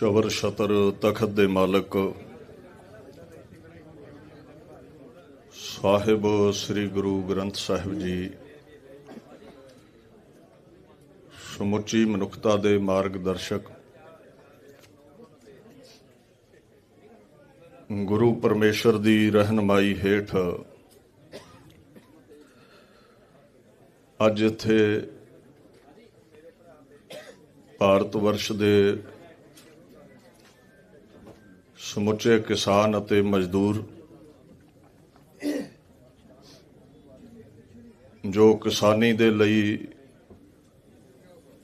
ਚਵਰ ਸ਼ਤਰ ਤਖਤ ਦੇ ਮਾਲਕ ਸਾਹਿਬ ਸ੍ਰੀ ਗੁਰੂ ਗ੍ਰੰਥ ਸਾਹਿਬ ਜੀ, ਸਮੁੱਚੀ ਮਨੁੱਖਤਾ ਦੇ ਮਾਰਗਦਰਸ਼ਕ ਗੁਰੂ ਪਰਮੇਸ਼ਰ ਦੀ ਰਹਿਨਮਾਈ ਹੇਠ ਅੱਜ ਇੱਥੇ ਭਾਰਤ ਵਰਸ਼ ਦੇ ਸਮੁੱਚੇ ਕਿਸਾਨ ਅਤੇ ਮਜ਼ਦੂਰ ਜੋ ਕਿਸਾਨੀ ਦੇ ਲਈ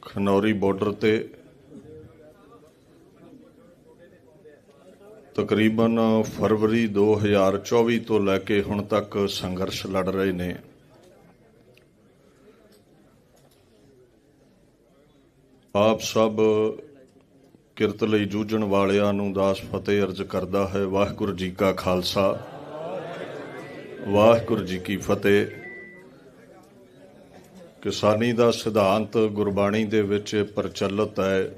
ਖਨੌਰੀ ਬਾਰਡਰ ਤੇ ਤਕਰੀਬਨ ਫਰਵਰੀ 2024 ਤੋਂ ਲੈ ਕੇ ਹੁਣ ਤੱਕ ਸੰਘਰਸ਼ ਲੜ ਰਹੇ ਨੇ। ਆਪ ਸਭ ਕਿਰਤ ਲਈ ਜੂਝਣ ਵਾਲਿਆਂ ਨੂੰ ਦਾਸ ਫਤਿਹ ਅਰਜ਼ ਕਰਦਾ ਹੈ। ਵਾਹਿਗੁਰੂ ਜੀ ਕਾ ਖਾਲਸਾ। ਵਾਹਿਗੁਰੂ ਜੀ ਕੀ ਫਤਿਹ। ਕਿਸਾਨੀ ਦਾ ਸਿਧਾਂਤ ਗੁਰਬਾਣੀ ਦੇ ਵਿੱਚ ਪ੍ਰਚਲਿਤ ਹੈ।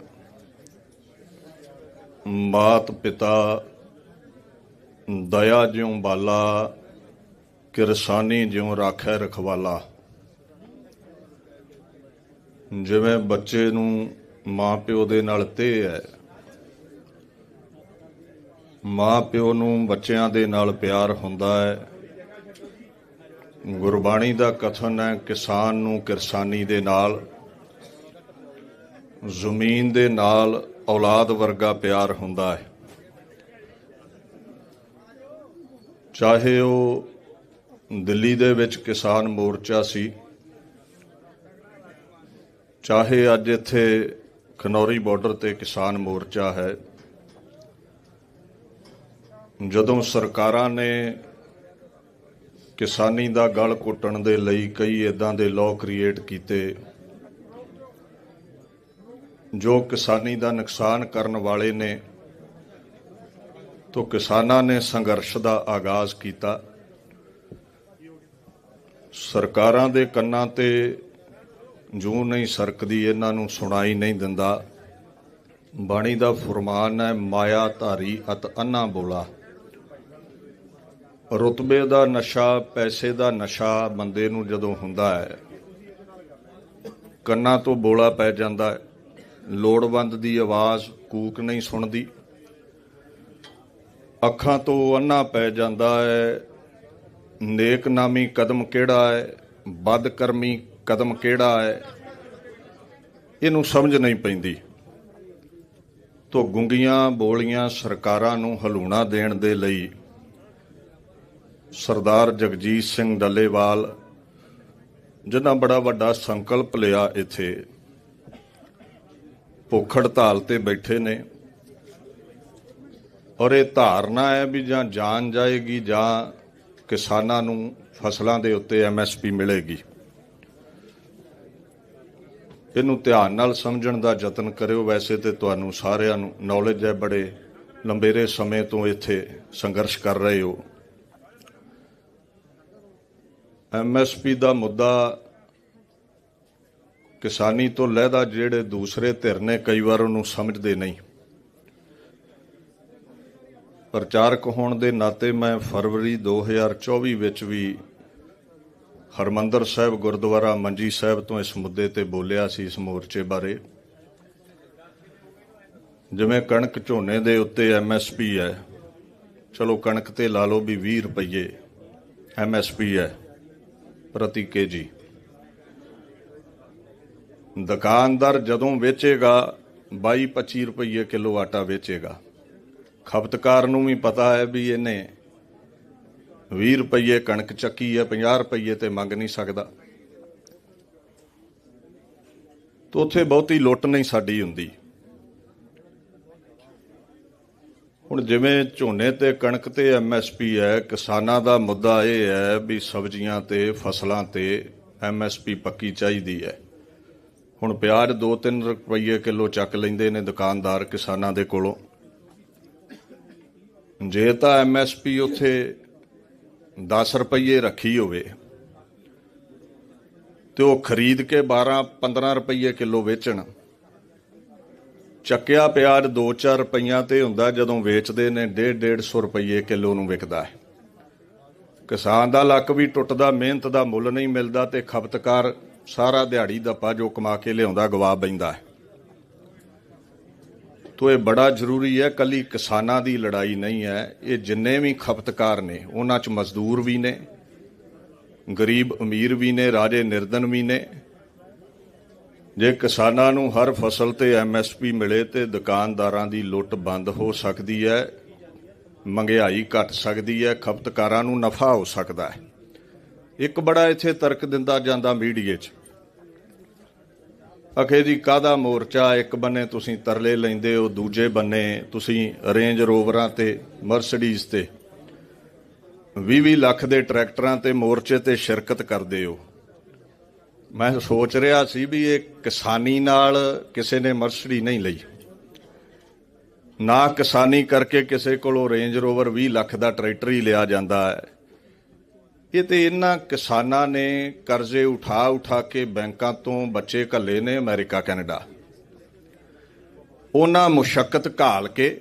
ਮਾਤ ਪਿਤਾ ਦਇਆ ਜਿਉ ਬਾਲਾ, ਕਿਰਸਾਨੀ ਜਿਉ ਰਾਖੈ ਰਖਵਾਲਾ। ਜਿਵੇਂ ਬੱਚੇ ਨੂੰ ਮਾਂ ਪਿਓ ਦੇ ਨਾਲ ਤੇ ਹੈ ਮਾਂ ਪਿਓ ਨੂੰ ਬੱਚਿਆਂ ਦੇ ਨਾਲ ਪਿਆਰ ਹੁੰਦਾ ਹੈ। ਗੁਰਬਾਣੀ ਦਾ ਕਥਨ ਹੈ, ਕਿਸਾਨ ਨੂੰ ਕਿਰਸਾਨੀ ਦੇ ਨਾਲ, ਜ਼ਮੀਨ ਦੇ ਨਾਲ ਔਲਾਦ ਵਰਗਾ ਪਿਆਰ ਹੁੰਦਾ ਹੈ। ਚਾਹੇ ਉਹ ਦਿੱਲੀ ਦੇ ਵਿੱਚ ਕਿਸਾਨ ਮੋਰਚਾ ਸੀ, ਚਾਹੇ ਅੱਜ ਇੱਥੇ ਖਨੌਰੀ ਬਾਰਡਰ ਤੇ ਕਿਸਾਨ ਮੋਰਚਾ ਹੈ ਜਦੋਂ ਸਰਕਾਰਾਂ ਨੇ ਕਿਸਾਨੀ ਦਾ ਗਲ ਘੁੱਟਣ ਦੇ ਲਈ ਕਈ ਇਦਾਂ ਦੇ ਲਾਅ ਕ੍ਰੀਏਟ ਕੀਤੇ, ਜੋ ਕਿਸਾਨੀ ਦਾ ਨੁਕਸਾਨ ਕਰਨ ਵਾਲੇ ਨੇ, ਤੋਂ ਕਿਸਾਨਾਂ ਨੇ ਸੰਘਰਸ਼ ਦਾ ਆਗਾਜ਼ ਕੀਤਾ। ਸਰਕਾਰਾਂ ਦੇ ਕੰਨਾਂ ਤੇ ਜੂ ਨਹੀਂ ਸਰਕਦੀ, ਇਹਨਾਂ ਨੂੰ ਸੁਣਾਈ ਨਹੀਂ ਦਿੰਦਾ। ਬਾਣੀ ਦਾ ਫਰਮਾਨ ਹੈ, ਮਾਇਆ ਧਾਰੀ ਅਤ ਅੰਨਾ ਬੋਲਾ। ਰੁਤਬੇ ਦਾ ਨਸ਼ਾ, ਪੈਸੇ ਦਾ ਨਸ਼ਾ ਬੰਦੇ ਨੂੰ ਜਦੋਂ ਹੁੰਦਾ ਹੈ, ਕੰਨਾਂ ਤੋਂ ਬੋਲਾ ਪੈ ਜਾਂਦਾ ਹੈ, ਲੋੜਵੰਦ ਦੀ ਆਵਾਜ਼ ਕੂਕ ਨਹੀਂ ਸੁਣਦੀ, ਅੱਖਾਂ ਤੋਂ ਅੰਨਾ ਪੈ ਜਾਂਦਾ ਹੈ, ਨੇਕ ਨਾਮੀ ਕਦਮ ਕਿਹੜਾ ਹੈ ਬਦਕਰਮੀ ਕਦਮ ਕਿਹੜਾ ਹੈ, ਇਹਨੂੰ ਸਮਝ ਨਹੀਂ ਪੈਂਦੀ। ਤੋਂ ਗੁੰਗੀਆਂ ਬੋਲੀਆਂ ਸਰਕਾਰਾਂ ਨੂੰ ਹਲੂਣਾ ਦੇਣ ਦੇ ਲਈ ਸਰਦਾਰ ਜਗਜੀਤ ਸਿੰਘ ਡੱਲੇਵਾਲ, ਜਿਨ੍ਹਾਂ ਬੜਾ ਵੱਡਾ ਸੰਕਲਪ ਲਿਆ ਇੱਥੇ ਭੁੱਖ ਹੜਤਾਲ ਤੇ ਬੈਠੇ ਨੇ। ਔਰ ਇਹ ਧਾਰਨਾ ਹੈ ਵੀ ਜਾਂ ਜਾਨ ਜਾਏਗੀ ਜਾਂ ਕਿਸਾਨਾਂ ਨੂੰ ਫਸਲਾਂ ਦੇ ਉੱਤੇ ਐਮਐਸਪੀ ਮਿਲੇਗੀ। ਇਹਨੂੰ ਧਿਆਨ ਨਾਲ ਸਮਝਣ ਦਾ ਯਤਨ ਕਰਿਓ। ਵੈਸੇ ਤੇ ਤੁਹਾਨੂੰ ਸਾਰਿਆਂ ਨੂੰ ਨੌਲੇਜ ਹੈ, ਬੜੇ ਲੰਬੇਰੇ ਸਮੇਂ ਤੋਂ ਇੱਥੇ ਸੰਘਰਸ਼ ਕਰ ਰਹੇ ਹੋ। ਐਮਐਸਪੀ ਦਾ ਮੁੱਦਾ ਕਿਸਾਨੀ ਤੋਂ ਲਹਿਦਾ ਜਿਹੜੇ ਦੂਸਰੇ ਧਿਰ ਨੇ, ਕਈ ਵਾਰ ਉਹਨੂੰ ਸਮਝਦੇ ਨਹੀਂ। ਪ੍ਰਚਾਰਕ ਹੋਣ ਦੇ ਨਾਤੇ ਮੈਂ ਫਰਵਰੀ 2024 ਵਿੱਚ ਵੀ ਹਰਮੰਦਰ ਸਾਹਿਬ, ਗੁਰਦੁਆਰਾ ਮੰਜੀ ਸਾਹਿਬ ਤੋਂ ਇਸ ਮੁੱਦੇ ਤੇ ਬੋਲਿਆ ਸੀ, ਇਸ ਮੋਰਚੇ ਬਾਰੇ। ਜਿਵੇਂ ਕਣਕ ਝੋਨੇ ਦੇ ਉੱਤੇ ਐਮਐਸਪੀ ਹੈ, ਚਲੋ ਕਣਕ ਤੇ ਲਾ ਲਓ ਵੀ 20 ਰੁਪਏ ਐਮਐਸਪੀ ਹੈ। ਪ੍ਰਤੀ ਕੇਜੀ ਦੁਕਾਨਦਾਰ ਜਦੋਂ ਵੇਚੇਗਾ 22 25 ਰੁਪਏ ਕਿਲੋ ਆਟਾ ਵੇਚੇਗਾ। ਖਪਤਕਾਰ ਨੂੰ ਵੀ ਪਤਾ ਹੈ ਵੀ ਇਹਨੇ 20 ਰੁਪਏ ਕਣਕ ਚੱਕੀ ਹੈ 50 ਰੁਪਏ ਤੇ ਮੰਗ ਨਹੀਂ ਸਕਦਾ। ਤੋ ਉੱਥੇ ਬਹੁਤੀ ਲੁੱਟ ਨਹੀਂ ਸਾਡੀ ਹੁੰਦੀ। ਹੁਣ ਜਿਵੇਂ ਝੋਨੇ ਤੇ ਕਣਕ ਤੇ ਐਮਐਸਪੀ ਹੈ, ਕਿਸਾਨਾਂ ਦਾ ਮੁੱਦਾ ਇਹ ਹੈ ਵੀ ਸਬਜ਼ੀਆਂ ਤੇ ਫਸਲਾਂ ਤੇ ਐਮਐਸਪੀ ਪੱਕੀ ਚਾਹੀਦੀ ਹੈ। ਹੁਣ ਪਿਆਜ਼ 2-3 ਰੁਪਏ ਕਿਲੋ ਚੱਕ ਲੈਂਦੇ ਨੇ ਦੁਕਾਨਦਾਰ ਕਿਸਾਨਾਂ ਦੇ ਕੋਲੋਂ। ਜੇ ਤਾਂ ਐਮਐਸਪੀ ਉੱਥੇ 10 ਰੁਪਏ ਰੱਖੀ ਹੋਵੇ ਤੇ ਉਹ ਖਰੀਦ ਕੇ 12 15 ਰੁਪਏ ਕਿਲੋ ਵੇਚਣ। ਚੱਕਿਆ ਪਿਆਜ਼ 2-4 ਰੁਪਈਆਂ ਤੇ ਹੁੰਦਾ ਜਦੋਂ ਵੇਚਦੇ ਨੇ 1.5 ਰੁਪਏ ਕਿਲੋ ਨੂੰ ਵਿਕਦਾ ਹੈ। ਕਿਸਾਨ ਦਾ ਲੱਕ ਵੀ ਟੁੱਟਦਾ, ਮਿਹਨਤ ਦਾ ਮੁੱਲ ਨਹੀਂ ਮਿਲਦਾ ਤੇ ਖਪਤਕਾਰ ਸਾਰਾ ਦਿਹਾੜੀ ਦੱਪਾ ਜੋ ਕਮਾ ਕੇ ਲਿਆਉਂਦਾ, ਗਵਾ ਬੈਂਦਾ ਹੈ। ਤੋ ਇਹ ਬੜਾ ਜ਼ਰੂਰੀ ਹੈ, ਕੱਲੀ ਕਿਸਾਨਾਂ ਦੀ ਲੜਾਈ ਨਹੀਂ ਹੈ, ਇਹ ਜਿੰਨੇ ਵੀ ਖਪਤਕਾਰ ਨੇ, ਉਹਨਾਂ 'ਚ ਮਜ਼ਦੂਰ ਵੀ ਨੇ, ਗਰੀਬ ਅਮੀਰ ਵੀ ਨੇ, ਰਾਜੇ ਨਿਰਧਨ ਵੀ ਨੇ ਜੇ ਕਿਸਾਨਾਂ ਨੂੰ ਹਰ ਫਸਲ ਤੇ ਐਮਐਸਪੀ ਮਿਲੇ ਤੇ ਦੁਕਾਨਦਾਰਾਂ ਦੀ ਲੁੱਟ ਬੰਦ ਹੋ ਸਕਦੀ ਹੈ ਮਹਿੰਗਾਈ ਘਟ ਸਕਦੀ ਹੈ, ਖਪਤਕਾਰਾਂ ਨੂੰ ਨਫਾ ਹੋ ਸਕਦਾ ਹੈ। ਇੱਕ ਬੜਾ ਇੱਥੇ ਤਰਕ ਦਿੰਦਾ ਜਾਂਦਾ ਮੀਡੀਏ 'ਚ। ਅਖੇ ਜੀ ਕਾਦਾ ਮੋਰਚਾ? ਇੱਕ ਬੰਨੇ ਤੁਸੀਂ ਤਰਲੇ ਲੈਂਦੇ ਹੋ, ਦੂਜੇ ਬੰਨੇ ਤੁਸੀਂ ਰੇਂਜ ਰੋਵਰਾਂ ਤੇ, ਮਰਸੀਡੀਜ਼ ਤੇ। 20-20 ਲੱਖ ਦੇ ਟਰੈਕਟਰਾਂ ਤੇ ਮੋਰਚੇ ਤੇ ਸ਼ਿਰਕਤ ਕਰਦੇ ਹੋ। ਮੈਂ ਸੋਚ ਰਿਹਾ ਸੀ ਵੀ ਇਹ ਕਿਸਾਨੀ ਨਾਲ ਕਿਸੇ ਨੇ ਮਰਸਡੀ ਨਹੀਂ ਲਈ। ਨਾ ਕਿਸਾਨੀ ਕਰਕੇ ਕਿਸੇ ਕੋਲੋਂ ਰੇਂਜ ਰੋਵਰ 20 ਲੱਖ ਦਾ ਟਰੈਕਟਰ ਹੀ ਲਿਆ ਜਾਂਦਾ ਹੈ। ਇਹ ਤੇ ਇਹਨਾਂ ਕਿਸਾਨਾਂ ਨੇ ਕਰਜ਼ੇ ਉਠਾ ਉਠਾ ਕੇ ਬੈਂਕਾਂ ਤੋਂ ਬੱਚੇ ਘੱਲੇ ਨੇ ਅਮਰੀਕਾ, ਕੈਨੇਡਾ। ਉਹਨਾਂ ਮੁਸ਼ਕਲ ਘਾਲ ਕੇ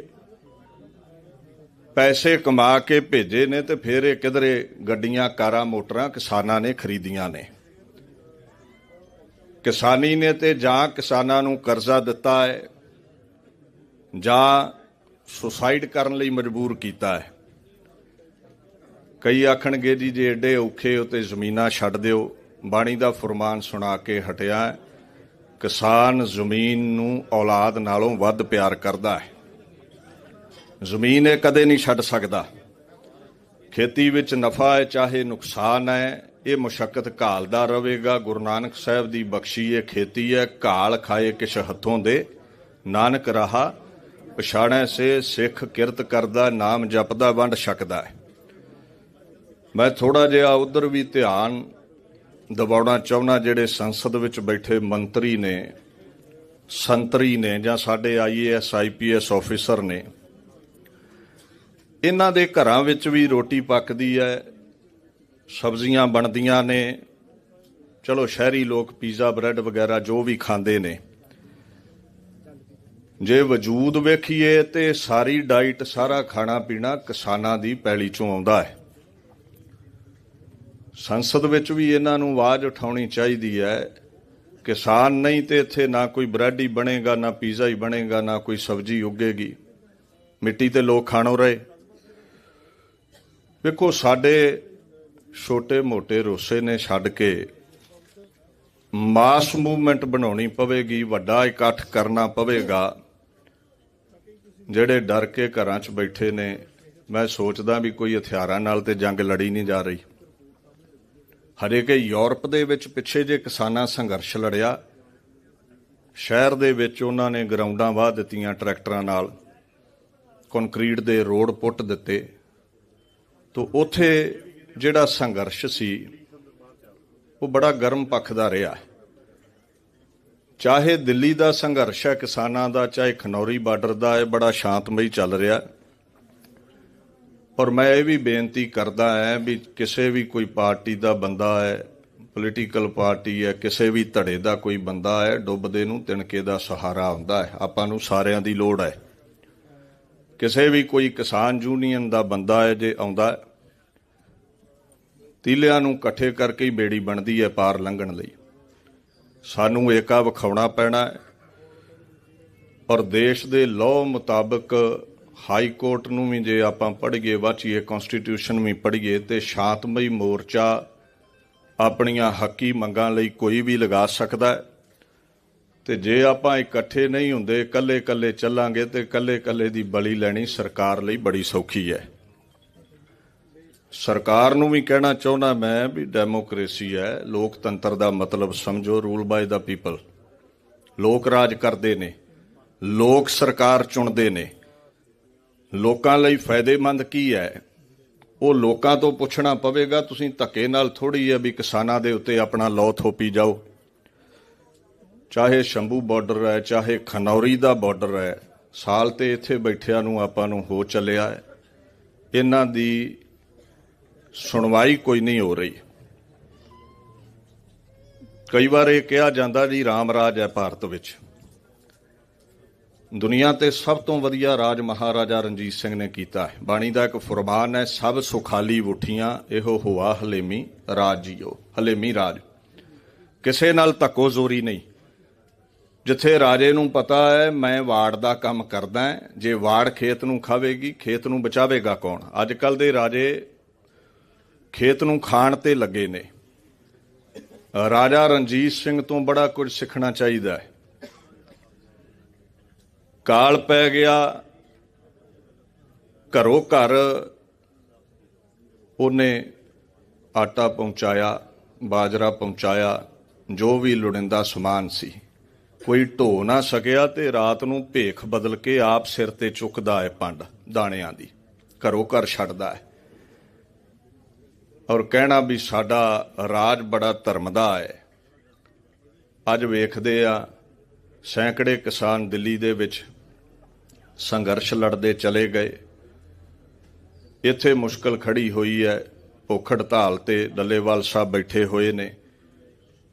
ਪੈਸੇ ਕਮਾ ਕੇ ਭੇਜੇ ਨੇ ਤੇ ਫਿਰ ਇਹ ਕਿਧਰੇ ਗੱਡੀਆਂ, ਕਾਰਾਂ, ਮੋਟਰਾਂ ਕਿਸਾਨਾਂ ਨੇ ਖਰੀਦੀਆਂ ਨੇ। ਕਿਸਾਨੀ ਨੇ ਤੇ ਜਾਂ ਕਿਸਾਨਾਂ ਨੂੰ ਕਰਜ਼ਾ ਦਿੱਤਾ ਹੈ, ਜਾਂ ਸੁਸਾਈਡ ਕਰਨ ਲਈ ਮਜਬੂਰ ਕੀਤਾ ਹੈ। ਕਈ ਆਖਣਗੇ ਜੀ, ਜੇ ਏਡੇ ਔਖੇ ਹੋ ਤੇ ਜ਼ਮੀਨਾਂ ਛੱਡ ਦਿਓ। ਬਾਣੀ ਦਾ ਫਰਮਾਨ ਸੁਣਾ ਕੇ ਹਟਿਆ ਕਿਸਾਨ ਜ਼ਮੀਨ ਨੂੰ ਔਲਾਦ ਨਾਲੋਂ ਵੱਧ ਪਿਆਰ ਕਰਦਾ ਹੈ। ਜ਼ਮੀਨ ਇਹ ਕਦੇ ਨਹੀਂ ਛੱਡ ਸਕਦਾ। ਖੇਤੀ ਵਿੱਚ ਨਫਾ ਹੈ, ਚਾਹੇ ਨੁਕਸਾਨ ਹੈ ਇਹ ਮੁਸ਼ਕਲ ਘਾਲਦਾ ਰਹੇਗਾ। ਗੁਰੂ ਨਾਨਕ ਸਾਹਿਬ ਦੀ ਬਖਸ਼ੀ ਇਹ ਖੇਤੀ ਹੈ। ਘਾਲ ਖਾਏ ਕਿਛ ਹੱਥੋਂ ਦੇ? ਨਾਨਕ ਰਹਾ, ਪਛਾਣੈ ਸੇ, ਸਿੱਖ ਕਿਰਤ ਕਰਦਾ, ਨਾਮ ਜਪਦਾ, ਵੰਡ ਛਕਦਾ ਹੈ। ਮੈਂ ਥੋੜਾ ਜਿਹਾ ਉਧਰ ਵੀ ਧਿਆਨ ਦਬਾਉਣਾ ਚਾਹੁੰਦਾ, ਜਿਹੜੇ ਸੰਸਦ ਵਿੱਚ ਬੈਠੇ ਮੰਤਰੀ ਨੇ, ਸੰਤਰੀ ਨੇ ਜਾਂ ਸਾਡੇ ਆਈਏਐਸ ਆਈਪੀਐਸ ਆਫੀਸਰ ਨੇ, ਇਹਨਾਂ ਦੇ ਘਰਾਂ ਵਿੱਚ ਵੀ ਰੋਟੀ ਪੱਕਦੀ ਹੈ। ਸਬਜ਼ੀਆਂ ਬਣਦੀਆਂ ਨੇ। ਚਲੋ, ਸ਼ਹਿਰੀ ਲੋਕ ਪੀਜ਼ਾ, ਬ੍ਰੈਡ ਵਗੈਰਾ ਜੋ ਵੀ ਖਾਂਦੇ ਨੇ। ਜੇ ਵਜੂਦ ਵੇਖੀਏ ਤੇ ਸਾਰੀ ਡਾਈਟ ਸਾਰਾ ਖਾਣਾ ਪੀਣਾ ਕਿਸਾਨਾਂ ਦੀ ਪੈਲੀ ਚੋਂ ਆਉਂਦਾ ਹੈ। ਸੰਸਦ ਵਿੱਚ ਵੀ ਇਹਨਾਂ ਨੂੰ ਆਵਾਜ਼ ਉਠਾਉਣੀ ਚਾਹੀਦੀ ਹੈ। ਕਿਸਾਨ ਨਹੀਂ ਤੇ ਇੱਥੇ ਨਾ ਕੋਈ ਬ੍ਰੈਡ ਹੀ ਬਣੇਗਾ, ਨਾ ਪੀਜ਼ਾ ਹੀ ਬਣੇਗਾ, ਨਾ ਕੋਈ ਸਬਜ਼ੀ ਉੱਗੇਗੀ। ਮਿੱਟੀ ਤੇ ਲੋਕ ਖਾਣੋ ਰਹੇ। ਵੇਖੋ, ਸਾਡੇ ਛੋਟੇ ਮੋਟੇ ਰੋਸੇ ਨੇ ਛੱਡ ਕੇ ਮਾਸ ਮੂਵਮੈਂਟ ਬਣਾਉਣੀ ਪਵੇਗੀ, ਵੱਡਾ ਇਕੱਠ ਕਰਨਾ ਪਵੇਗਾ। ਜਿਹੜੇ ਡਰ ਕੇ ਘਰਾਂ 'ਚ ਬੈਠੇ ਨੇ, ਮੈਂ ਸੋਚਦਾ ਵੀ ਕੋਈ ਹਥਿਆਰਾਂ ਨਾਲ ਤੇ ਜੰਗ ਲੜੀ ਨਹੀਂ ਜਾ ਰਹੀ। ਹਰੇਕ ਯੂਰਪ ਦੇ ਵਿੱਚ ਪਿੱਛੇ ਜੇ ਕਿਸਾਨਾਂ ਸੰਘਰਸ਼ ਲੜਿਆ, ਸ਼ਹਿਰ ਦੇ ਵਿੱਚ ਉਹਨਾਂ ਨੇ ਗਰਾਊਂਡਾਂ ਵਾਹ ਦਿੱਤੀਆਂ ਟਰੈਕਟਰਾਂ ਨਾਲ, ਕੰਕਰੀਟ ਦੇ ਰੋਡ ਪੁੱਟ ਦਿੱਤੇ। ਤੋਂ ਉੱਥੇ ਜਿਹੜਾ ਸੰਘਰਸ਼ ਸੀ, ਉਹ ਬੜਾ ਗਰਮ ਪੱਖ ਦਾ ਰਿਹਾ। ਚਾਹੇ ਦਿੱਲੀ ਦਾ ਸੰਘਰਸ਼ ਹੈ, ਕਿਸਾਨਾਂ ਦਾ, ਚਾਹੇ ਖਨੌਰੀ ਬਾਰਡਰ ਦਾ, ਇਹ ਬੜਾ ਸ਼ਾਂਤਮਈ ਚੱਲ ਰਿਹਾ। ਪਰ ਮੈਂ ਇਹ ਵੀ ਬੇਨਤੀ ਕਰਦਾ ਹਾਂ ਵੀ ਕਿਸੇ ਵੀ ਕੋਈ ਪਾਰਟੀ ਦਾ ਬੰਦਾ ਹੈ ਪੋਲੀਟੀਕਲ ਪਾਰਟੀ ਹੈ, ਕਿਸੇ ਵੀ ਧੜੇ ਦਾ ਕੋਈ ਬੰਦਾ ਹੈ, ਡੁੱਬਦੇ ਨੂੰ ਤਿਣਕੇ ਦਾ ਸਹਾਰਾ ਹੁੰਦਾ ਹੈ। ਆਪਾਂ ਨੂੰ ਸਾਰਿਆਂ ਦੀ ਲੋੜ ਹੈ। ਕਿਸੇ ਵੀ ਕੋਈ ਕਿਸਾਨ ਯੂਨੀਅਨ ਦਾ ਬੰਦਾ ਹੈ, ਜੇ ਆਉਂਦਾ ਤੀਲਿਆਂ ਨੂੰ ਇਕੱਠੇ ਕਰਕੇ ਹੀ ਬੇੜੀ ਬਣਦੀ ਹੈ ਪਾਰ ਲੰਘਣ ਲਈ। ਸਾਨੂੰ ਏਕਾ ਵਿਖਾਉਣਾ ਪੈਣਾ ਹੈ। ਔਰ ਦੇਸ਼ ਦੇ ਲਾਅ ਮੁਤਾਬਕ ਹਾਈ ਕੋਰਟ ਨੂੰ ਵੀ ਜੇ ਆਪਾਂ ਪੜ੍ਹੀਏ, ਵਾਚੀਏ ਕਨਸਟੀਟਿਊਸ਼ਨ ਵੀ ਪੜ੍ਹੀਏ, ਤੇ ਸ਼ਾਂਤਮਈ ਮੋਰਚਾ ਆਪਣੀਆਂ ਹੱਕੀ ਮੰਗਾਂ ਲਈ ਕੋਈ ਵੀ ਲਗਾ ਸਕਦਾ ਹੈ। ਤੇ ਜੇ ਆਪਾਂ ਇਕੱਠੇ ਨਹੀਂ ਹੁੰਦੇ, ਇਕੱਲੇ-ਇਕੱਲੇ ਚੱਲਾਂਗੇ ਤੇ ਇਕੱਲੇ-ਇਕੱਲੇ ਦੀ ਬਲੀ ਲੈਣੀ ਸਰਕਾਰ ਲਈ ਬੜੀ ਸੌਖੀ ਹੈ। ਸਰਕਾਰ ਨੂੰ ਵੀ ਕਹਿਣਾ ਚਾਹੁੰਦਾ ਮੈਂ ਵੀ ਡੈਮੋਕ੍ਰੇਸੀ ਹੈ, ਲੋਕਤੰਤਰ ਦਾ ਮਤਲਬ ਸਮਝੋ, ਰੂਲ ਬਾਈ ਦਾ ਪੀਪਲ। ਲੋਕ ਰਾਜ ਕਰਦੇ ਨੇ, ਲੋਕ ਸਰਕਾਰ ਚੁਣਦੇ ਨੇ। ਲੋਕਾਂ ਲਈ ਫਾਇਦੇਮੰਦ ਕੀ ਹੈ? ਉਹ ਲੋਕਾਂ ਤੋਂ ਪੁੱਛਣਾ ਪਵੇਗਾ, ਤੁਸੀਂ ਧੱਕੇ ਨਾਲ ਥੋੜੀ ਹੈ ਵੀ ਕਿਸਾਨਾਂ ਦੇ ਉੱਤੇ ਆਪਣਾ ਲੌ ਥੋਪੀ ਜਾਓ। ਚਾਹੇ ਸ਼ੰਭੂ ਬਾਰਡਰ ਹੈ, ਚਾਹੇ ਖਨੌਰੀ ਦਾ ਬਾਰਡਰ ਹੈ, ਸਾਲ ਤੇ ਇੱਥੇ ਬੈਠਿਆਂ ਨੂੰ ਆਪਾਂ ਨੂੰ ਹੋ ਚੱਲਿਆ ਹੈ। ਇਹਨਾਂ ਦੀ ਸੁਣਵਾਈ ਕੋਈ ਨਹੀਂ ਹੋ ਰਹੀ। ਕਈ ਵਾਰ ਇਹ ਕਿਹਾ ਜਾਂਦਾ ਜੀ, ਰਾਮ ਰਾਜ ਹੈ ਭਾਰਤ ਵਿੱਚ। ਦੁਨੀਆ ਤੇ ਸਭ ਤੋਂ ਵਧੀਆ ਰਾਜ ਮਹਾਰਾਜਾ ਰਣਜੀਤ ਸਿੰਘ ਨੇ ਕੀਤਾ ਹੈ। ਬਾਣੀ ਦਾ ਇੱਕ ਫਰਮਾਨ ਹੈ, ਸਭ ਸੁਖਾਲੀ ਉਠੀਆਂ, ਇਹੋ ਹੋਆ ਹਲੇਮੀ ਰਾਜ ਜੀਓ ਹਲੇਮੀ ਰਾਜ। ਕਿਸੇ ਨਾਲ ਧੱਕੋ ਜ਼ੋਰੀ ਨਹੀਂ। ਜਿੱਥੇ ਰਾਜੇ ਨੂੰ ਪਤਾ ਹੈ, ਮੈਂ ਵਾੜ ਦਾ ਕੰਮ ਕਰਦਾ, ਜੇ ਵਾੜ ਖੇਤ ਨੂੰ ਖਾਵੇਗੀ, ਖੇਤ ਨੂੰ ਬਚਾਵੇਗਾ ਕੌਣ? ਅੱਜ ਕੱਲ ਦੇ ਰਾਜੇ ਖੇਤ ਨੂੰ ਖਾਣ ਤੇ ਲੱਗੇ ਨੇ। ਰਾਜਾ ਰਣਜੀਤ ਸਿੰਘ ਤੋਂ ਬੜਾ ਕੁਝ ਸਿੱਖਣਾ ਚਾਹੀਦਾ ਹੈ। ਕਾਲ ਪੈ ਗਿਆ, ਘਰੋਂ ਘਰ ਉਹਨੇ ਆਟਾ ਪਹੁੰਚਾਇਆ, ਬਾਜਰਾ ਪਹੁੰਚਾਇਆ, ਜੋ ਵੀ ਲੋੜਿੰਦਾ ਸਮਾਨ ਸੀ। ਕੋਈ ਢੋ ਨਾ ਸਕਿਆ ਤੇ ਰਾਤ ਨੂੰ ਭੇਖ ਬਦਲ ਕੇ ਆਪ ਸਿਰ ਤੇ ਚੁੱਕਦਾ ਹੈ ਪੰਡ ਦਾਣਿਆਂ ਦੀ। ਘਰੋਂ ਘਰ ਛੱਡਦਾ ਹੈ। ਔਰ ਕਹਿਣਾ ਵੀ ਸਾਡਾ ਰਾਜ ਬੜਾ ਧਰਮ ਦਾ ਹੈ। ਅੱਜ ਵੇਖਦੇ ਆ, ਸੈਂਕੜੇ ਕਿਸਾਨ ਦਿੱਲੀ ਦੇ ਵਿੱਚ ਸੰਘਰਸ਼ ਲੜਦੇ ਚਲੇ ਗਏ। ਇੱਥੇ ਮੁਸ਼ਕਲ ਖੜੀ ਹੋਈ ਹੈ ਭੁੱਖ ਹੜਤਾਲ ਤੇ ਡੱਲੇਵਾਲ ਸਾਹਿਬ ਬੈਠੇ ਹੋਏ ਨੇ।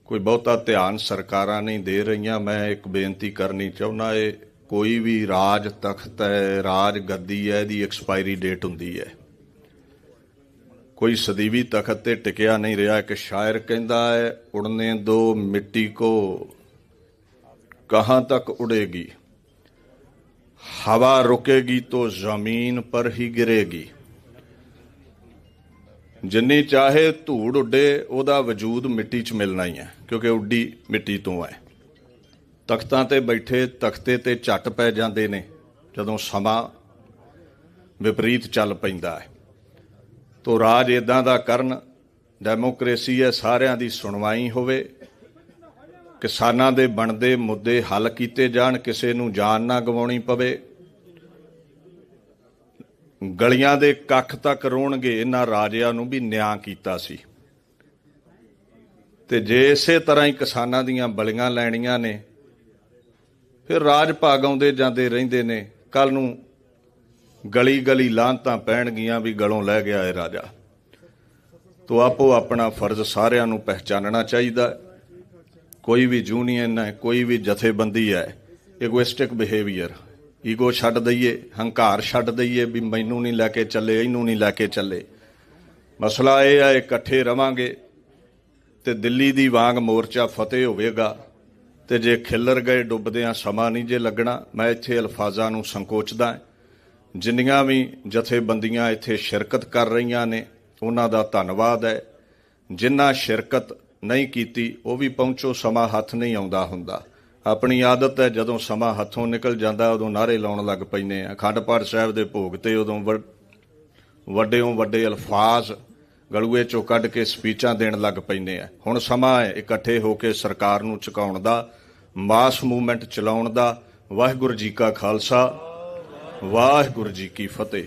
ਕੋਈ ਬਹੁਤਾ ਧਿਆਨ ਸਰਕਾਰਾਂ ਨਹੀਂ ਦੇ ਰਹੀਆਂ। ਮੈਂ ਇੱਕ ਬੇਨਤੀ ਕਰਨੀ ਚਾਹੁੰਦਾ ਏ ਕੋਈ ਵੀ ਰਾਜ ਤਖਤ ਹੈ, ਰਾਜ ਗੱਦੀ ਹੈ, ਇਹਦੀ ਐਕਸਪਾਇਰੀ ਡੇਟ ਹੁੰਦੀ ਹੈ। ਕੋਈ ਸਦੀਵੀ ਤਖਤ ਤੇ ਟਿਕਿਆ ਨਹੀਂ ਰਿਹਾ। ਇੱਕ ਸ਼ਾਇਰ ਕਹਿੰਦਾ ਹੈ, ਉੜਨੇ ਦੋ ਮਿੱਟੀ ਕੋ ਕਹਾਂ ਤੱਕ ਉੜੇਗੀ? ਹਵਾ ਰੁਕੇਗੀ तो ਜ਼ਮੀਨ ਪਰ ਹੀ ਗਿਰੇਗੀ। ਜਿੰਨੀ ਚਾਹੇ ਧੂੜ ਉੱਡੇ, ਉਹਦਾ ਵਜੂਦ ਮਿੱਟੀ 'ਚ ਮਿਲਣਾ ਹੀ ਹੈ, ਕਿਉਂਕਿ ਉੱਡੀ ਮਿੱਟੀ ਤੋਂ ਹੈ। ਤਖਤਾਂ ਤੇ ਬੈਠੇ ਤਖਤੇ ਤੇ ਝੱਟ ਪੈ ਜਾਂਦੇ ਨੇ, ਜਦੋਂ ਸਮਾਂ ਵਿਪਰੀਤ ਚੱਲ ਪੈਂਦਾ ਹੈ। ਤੋਂ ਰਾਜ ਇਦਾਂ ਦਾ ਕਰਨ, ਡੈਮੋਕ੍ਰੇਸੀ ਹੈ, ਸਾਰਿਆਂ ਦੀ ਸੁਣਵਾਈ ਹੋਵੇ। ਕਿਸਾਨਾਂ ਦੇ ਬਣਦੇ ਮੁੱਦੇ ਹੱਲ ਕੀਤੇ ਜਾਣ, ਕਿਸੇ ਨੂੰ ਜਾਨ ਨਾ ਗਵਾਉਣੀ ਪਵੇ। ਗਲੀਆਂ ਦੇ ਕੱਖ ਤੱਕ ਰੋਣਗੇ, ਇਹਨਾਂ ਰਾਜਿਆਂ ਨੂੰ ਵੀ ਨਿਆਂ ਕੀਤਾ ਸੀ। ਤੇ ਜੇ ਇਸੇ ਤਰ੍ਹਾਂ ਹੀ ਕਿਸਾਨਾਂ ਦੀਆਂ ਬਲੀਆਂ ਲੈਣੀਆਂ ਨੇ, ਫਿਰ ਰਾਜ ਭਾਗ ਆਉਂਦੇ ਜਾਂਦੇ ਰਹਿੰਦੇ ਨੇ। ਕੱਲ ਨੂੰ ਗਲੀ ਗਲੀ ਲਾਂਤਾਂ ਪੈਣਗੀਆਂ ਵੀ ਗਲੋਂ ਲੈ ਗਿਆ ਹੈ ਰਾਜਾ। ਤੋ ਆਪੋ ਆਪਣਾ ਫਰਜ਼ ਸਾਰਿਆਂ ਨੂੰ ਪਹਿਚਾਨਣਾ ਚਾਹੀਦਾ ਕੋਈ ਵੀ ਯੂਨੀਅਨ ਹੈ, ਕੋਈ ਵੀ ਜਥੇਬੰਦੀ ਹੈ ਇਗੋਇਸਟਿਕ ਬਿਹੇਵੀਅਰ ਈਗੋ ਛੱਡ ਦਈਏ, ਹੰਕਾਰ ਛੱਡ ਦਈਏ ਵੀ ਮੈਨੂੰ ਨਹੀਂ ਲੈ ਕੇ ਚੱਲੇ, ਇਹਨੂੰ ਨਹੀਂ ਲੈ ਕੇ ਚੱਲੇ। ਮਸਲਾ ਇਹ ਹੈ, ਇਕੱਠੇ ਰਵਾਂਗੇ ਤੇ ਦਿੱਲੀ ਦੀ ਵਾਂਗ ਮੋਰਚਾ ਫਤਿਹ ਹੋਵੇਗਾ ਤੇ ਜੇ ਖਿੱਲਰ ਗਏ, ਡੁੱਬਦਿਆਂ ਸਮਾਂ ਨਹੀਂ ਜੇ ਲੱਗਣਾ, ਮੈਂ ਇੱਥੇ ਅਲਫਾਜ਼ਾਂ ਨੂੰ ਸੰਕੋਚਦਾ ਹਾਂ। ਜਿੰਨੀਆਂ ਵੀ ਜਥੇਬੰਦੀਆਂ ਇੱਥੇ ਸ਼ਿਰਕਤ ਕਰ ਰਹੀਆਂ ਨੇ, ਉਹਨਾਂ ਦਾ ਧੰਨਵਾਦ ਹੈ। ਜਿਨ੍ਹਾਂ ਸ਼ਿਰਕਤ ਨਹੀਂ ਕੀਤੀ, ਉਹ ਵੀ ਪਹੁੰਚੋ, ਸਮਾਂ ਹੱਥ ਨਹੀਂ ਆਉਂਦਾ ਹੁੰਦਾ। ਆਪਣੀ ਆਦਤ ਹੈ, ਜਦੋਂ ਸਮਾਂ ਹੱਥੋਂ ਨਿਕਲ ਜਾਂਦਾ, ਉਦੋਂ ਨਾਰੇ ਲਾਉਣ ਲੱਗ ਪੈਂਦੇ ਆ ਅਖੰਡ ਪਾਠ ਸਾਹਿਬ ਦੇ ਭੋਗ ਤੇ ਉਦੋਂ ਵ- ਵੱਡਿਓਂ ਵੱਡੇ ਅਲਫਾਜ਼ ਗਲੂਏ ਚੋਂ ਕੱਢ ਕੇ ਸਪੀਚਾਂ ਦੇਣ ਲੱਗ ਪੈਂਦੇ ਆ ਹੁਣ ਸਮਾਂ ਹੈ, ਇਕੱਠੇ ਹੋ ਕੇ ਸਰਕਾਰ ਨੂੰ ਚੁਕਾਉਣ ਦਾ, ਮਾਸ ਮੂਵਮੈਂਟ ਚਲਾਉਣ ਦਾ। ਵਾਹਿਗੁਰੂ ਜੀ ਕਾ ਖਾਲਸਾ। ਵਾਹਿਗੁਰੂ ਜੀ ਕੀ ਫਤਿਹ।